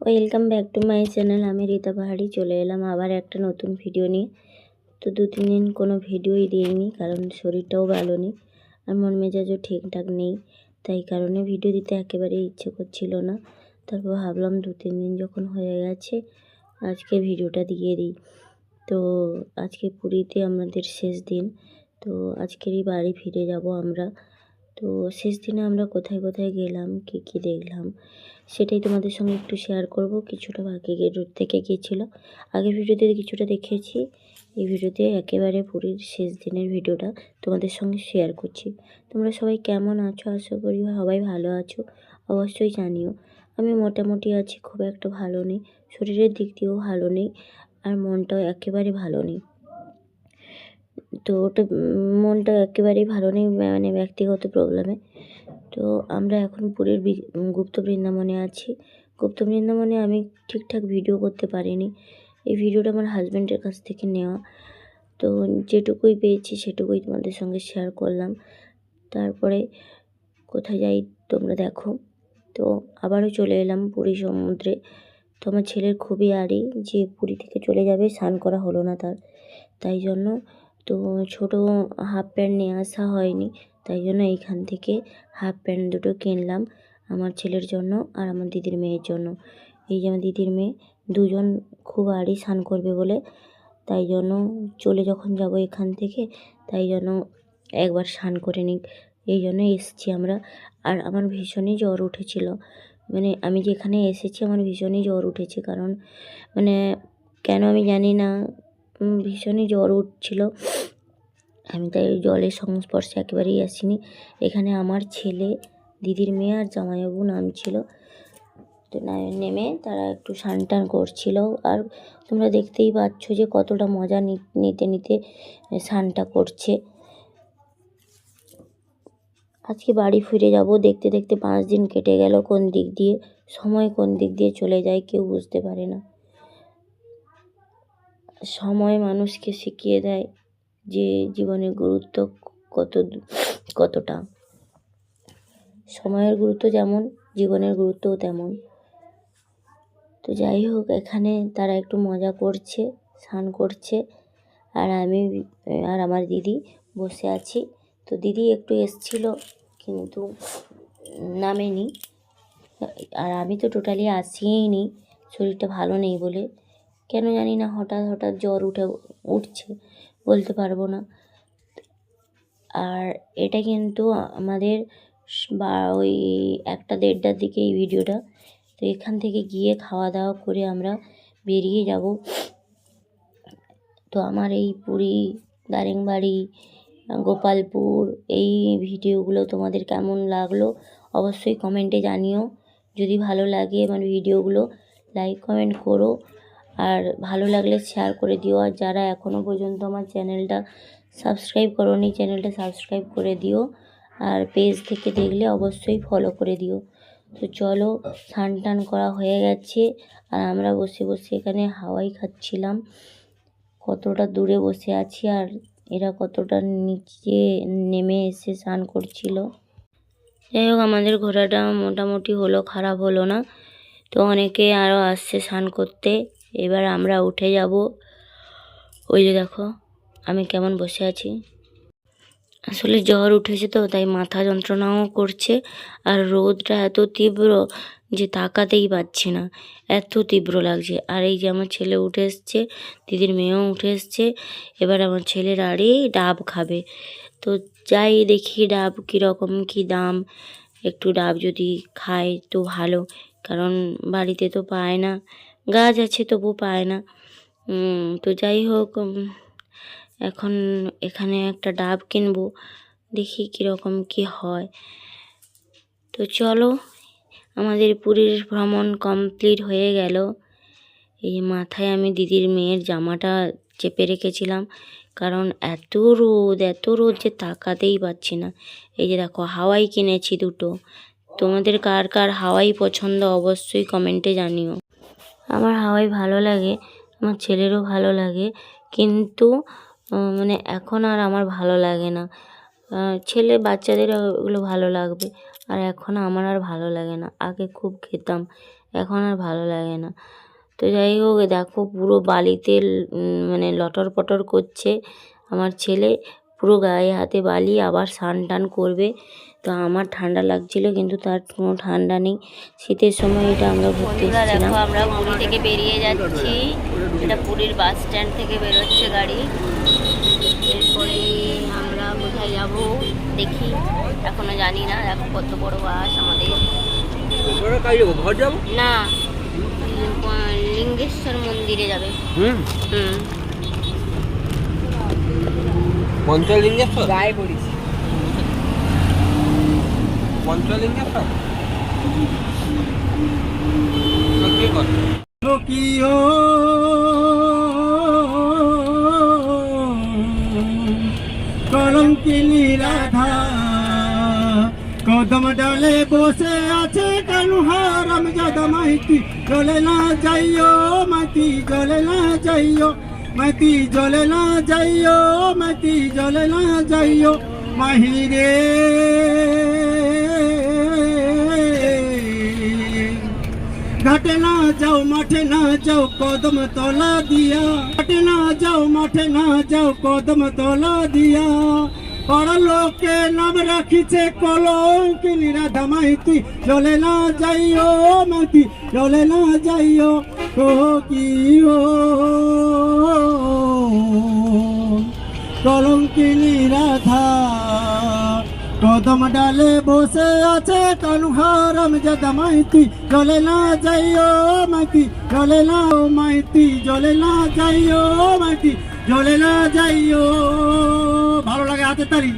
Welcome back to my channel. আমি রীতা পাহাড়ি। চলে এলাম আবার একটা নতুন ভিডিও নিয়ে। তো দু তিন দিন কোনো ভিডিওই দিইনি, কারণ শরীরটাও ভালো নেই আর মন মেজাজও ঠিকঠাক নেই। তাই কারণে ভিডিও দিতে একেবারেই ইচ্ছে করছিল না। তারপর ভাবলাম দু তিন দিন যখন হয়ে গেছে, আজকে ভিডিওটা দিয়ে দিই। তো আজকে পুরীতে আমাদের শেষ দিন। তো আজকেরই বাড়ি ফিরে যাব আমরা। তো শেষ দিনে আমরা কোথায় কোথায় গেলাম, কী কী দেখলাম, সেটাই তোমাদের সঙ্গে একটু শেয়ার করব। কিছুটা বাকি রুট থেকে গিয়েছিল। আগের ভিডিওতে কিছুটা দেখেছি। এই ভিডিওতে একেবারে পুরীর শেষ দিনের ভিডিওটা তোমাদের সঙ্গে শেয়ার করছি। তোমরা সবাই কেমন আছো? আশা করি সবাই ভালো আছো। অবশ্যই জানিও, আমি মোটামুটি আছি, খুব একটা ভালো নেই। শরীরের দিক দিয়েও ভালো নেই, আর মনটাও একেবারে ভালো নেই। তো ওটা, মনটা একেবারেই ভালো নেই মানে ব্যক্তিগত প্রবলেমে তো আমরা এখন পুরীর গুপ্ত বৃন্দাবনে আছি। গুপ্ত বৃন্দাবনে আমি ঠিকঠাক ভিডিও করতে পারিনি। এই ভিডিওটা আমার হাজব্যান্ডের কাছ থেকে নেওয়া। তো যেটুকুই পেয়েছি সেটুকুই তোমাদের সঙ্গে শেয়ার করলাম। তারপরে কোথায় যাই তোমরা দেখো। তো আবারও চলে এলাম পুরী সমুদ্রে। তো আমার ছেলের খুবই আড়ি, যে পুরী থেকে চলে যাবে, স্নান করা হলো না তার। তাই জন্য তো ছোট হাফ প্যান্ট নিয়ে আসা হয়নি, তাই জন্য এইখান থেকে হাফ প্যান্ট দুটো কিনলাম আমার ছেলের জন্য আর আমার দিদির মেয়ের জন্য। এই যে আমার দিদির মেয়ে, দুজন খুব আড়ি স্নান করবে বলে, তাই জন্য চলে যখন যাব এখান থেকে, তাই জন্য একবার স্নান করে নিক। এই জন্য এসেছি আমরা। আর আমার ভীষণই জ্বর উঠেছিল। মানে আমি যেখানে এসেছি আমার ভীষণই জ্বর উঠেছে, কারণ মানে কেন আমি জানি না। ভীষণই জ্বর উঠছিল। আমি তাই জলের সংস্পর্শে একেবারেই আসিনি। এখানে আমার ছেলে, দিদির মেয়ে আর জামাইবাবু নামছিল। তো নেমে তারা একটু টান করছিল। আর তোমরা দেখতেই পাচ্ছ যে কতটা মজা নিতে নিতে স্নানটা করছে। আজকে বাড়ি ফিরে যাব। দেখতে দেখতে পাঁচ দিন কেটে গেল কোন দিক দিয়ে। সময় কোন দিক দিয়ে চলে যায় কেউ বুঝতে পারে না। সময় মানুষকে শিখিয়ে দেয় যে জীবনের গুরুত্ব কত, কতটা। সময়ের গুরুত্ব যেমন, জীবনের গুরুত্বও তেমন। তো যাই হোক, এখানে তারা একটু মজা করছে, স্নান করছে। আর আমি, আর আমার দিদি বসে আছি। তো দিদি একটু এসছিল, কিন্তু নামেনি। আর আমি তো টোটালি আসিই নি। শরীরটা ভালো নেই বলে কেন জানি না হঠাৎ হঠাৎ জ্বর উঠে উঠছে, বলতে পারব না। আর এটা কিন্তু আমাদের বা ওই একটা দেড়টার দিকে এই ভিডিওটা। তো এখান থেকে গিয়ে খাওয়া দাওয়া করে আমরা বেরিয়ে যাব। তো আমার এই পুরী, দারিংবাড়ি, গোপালপুর, এই ভিডিওগুলো তোমাদের কেমন লাগল অবশ্যই কমেন্টে জানিও। যদি ভালো লাগে আমার ভিডিওগুলো, লাইক, কমেন্ট করো। আর ভালো লাগলে শেয়ার করে দিও। আর যারা এখনও পর্যন্ত আমার চ্যানেলটা সাবস্ক্রাইব করোনি চ্যানেলটা সাবস্ক্রাইব করে দিও। আর পেজ থেকে দেখলে অবশ্যই ফলো করে দিও। তো চলো, স্নান টান করা হয়ে গেছে। আর আমরা বসে বসে এখানে হাওয়াই খাচ্ছিলাম। কতটা দূরে বসে আছি আর এরা কতটা নিচে নেমে এসে স্নান করছিল। যাই হোক, আমাদের ঘোরাটা মোটামুটি হলো, খারাপ হলো না। তো অনেকে আরও আসছে স্নান করতে। এবার আমরা উঠে যাব। ওই যে দেখো, আমি কেমন বসে আছি। আসলে জ্বর উঠেছে তো, তাই মাথা যন্ত্রণাও করছে আর রোদটা এত তীব্র যে তাকাতেই পাচ্ছি না। এত তীব্র লাগছে। আর এই যে আমার ছেলে উঠে এসছে, দিদির মেয়েও উঠে এসছে, এবার আমার ছেলের আড়ি ডাব খাবে। তো যাই দেখি ডাব কীরকম, কী দাম। একটু ডাব যদি খায় তো ভালো, কারণ বাড়িতে তো পায় না। গাছ আছে তবু পায় না। তো যাই হোক এখন এখানে একটা ডাব কিনবো, দেখি কীরকম কি হয়। তো চলো, আমাদের পুরীর ভ্রমণ কমপ্লিট হয়ে গেল। এই মাথায় আমি দিদির মেয়ের জামাটা চেপে রেখেছিলাম, কারণ এত রোদ এত রোদ যে তাকাতেই পাচ্ছি না। এই যে দেখো, হাওয়াই কিনেছি দুটো। তোমাদের কার কার হাওয়াই পছন্দ অবশ্যই কমেন্টে জানিও। আমার হাওয়াই ভালো লাগে, আমার ছেলেরও ভালো লাগে। কিন্তু মানে এখন আর আমার ভালো লাগে না। ছেলে বাচ্চাদের ওগুলো ভালো লাগবে, আর এখন আমার আর ভালো লাগে না। আগে খুব খেতাম, এখন আর ভালো লাগে না। তো যাই হোক দেখো পুরো বালিতে মানে লটর পটর করছে আমার ছেলে। পুরো গায়ে হাতে বালি আবার স্নান টান করবে। তো আমার ঠান্ডা লাগছিল কিন্তু তার কোনো ঠান্ডা নেই। শীতের সময় এটা আমরা ঘুরতে দেখো আমরা পুরী থেকে বেরিয়ে যাচ্ছি। এটা পুরীর বাস স্ট্যান্ড থেকে বেরোচ্ছে গাড়ি। এরপরে আমরা কোথায় যাব দেখি। এখনও জানি না দেখো কত বড় বাস আমাদের। না লিঙ্গেশ্বর মন্দিরে যাবে। হুম? হুম। পঞ্চলিঙ্গেশ্বর গায়ে পড়িস পঞ্চলিঙ্গেশ্বর কিও কলঙ্কিনী রাধা কদম ডালে বসে আছে কানুহারাম জাদা মাইতি চলে না যাইও মাইতি চলে না যাইও। মাইতি চলে না যাইও মাইতি চলে না যাইও, মাহিরে। ঘাটে না যাও, মাঠে না যাও, কদম তলা দিয়া। ঘাটে না যাও, মাঠে না যাও, কদম তলা দিয়া। বড় লোকে নাম রাখিছে কলঙ্কিনী রাধা মাইতি চলে না যাইও মাইতি চলে না যাইও, ও কি ও? কলঙ্কিনী রাধা, কদম ডালে বসে আছে কানুহারাম জাদা মাইতি। জলে না যাই ও মাইতি, জলে না মাইতি, জলে না যাই ও মাইতি, জলে না যাই ও ভালো লাগে হাতে তারি